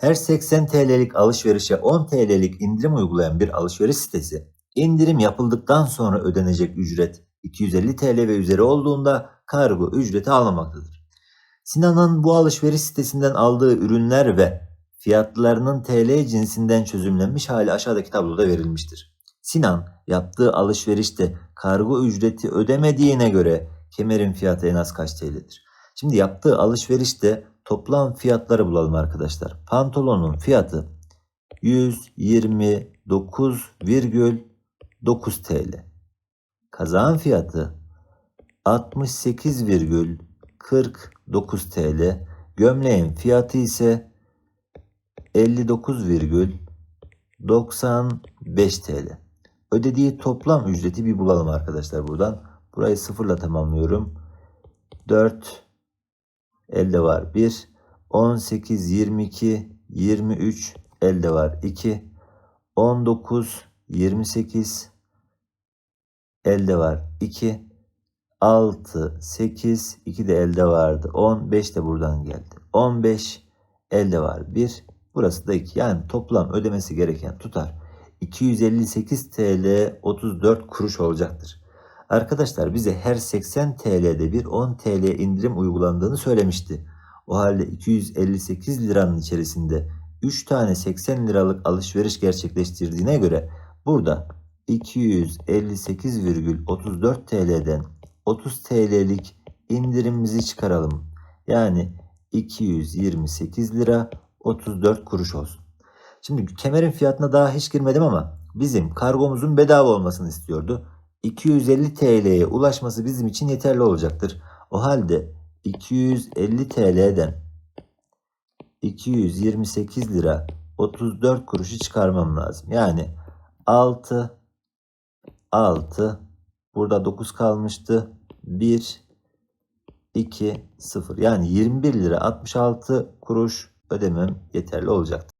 Her 80 TL'lik alışverişe 10 TL'lik indirim uygulayan bir alışveriş sitesi, indirim yapıldıktan sonra ödenecek ücret 250 TL ve üzeri olduğunda kargo ücreti almamaktadır. Sinan'ın bu alışveriş sitesinden aldığı ürünler ve fiyatlarının TL cinsinden çözümlenmiş hali aşağıdaki tabloda verilmiştir. Sinan yaptığı alışverişte kargo ücreti ödemediğine göre kemerin fiyatı en az kaç TL'dir? Şimdi yaptığı alışverişte toplam fiyatları bulalım arkadaşlar. Pantolonun fiyatı 129,9 TL. Kazağın fiyatı 68,49 TL. Gömleğin fiyatı ise 59,95 TL. Ödediği toplam ücreti bir bulalım arkadaşlar buradan. Burayı sıfırla tamamlıyorum. 4 elde var. 1 18 22 23 elde var. 2 19 28 elde var. 2 6 8 2 de elde vardı. 15 de buradan geldi. 15 elde var. 1 burası da 2 yani toplam ödemesi gereken tutar. 258 TL 34 kuruş olacaktır. Arkadaşlar bize her 80 TL'de bir 10 TL indirim uygulandığını söylemişti. O halde 258 liranın içerisinde 3 tane 80 liralık alışveriş gerçekleştirdiğine göre burada 258,34 TL'den 30 TL'lik indirimimizi çıkaralım. Yani 228 lira 34 kuruş olsun. Şimdi kemerin fiyatına daha hiç girmedim ama bizim kargomuzun bedava olmasını istiyordu. 250 TL'ye ulaşması bizim için yeterli olacaktır. O halde 250 TL'den 228 lira 34 kuruşu çıkarmam lazım. Yani 6 6 burada 9 kalmıştı. 1 2 0 yani 21 lira 66 kuruş ödemem yeterli olacaktır.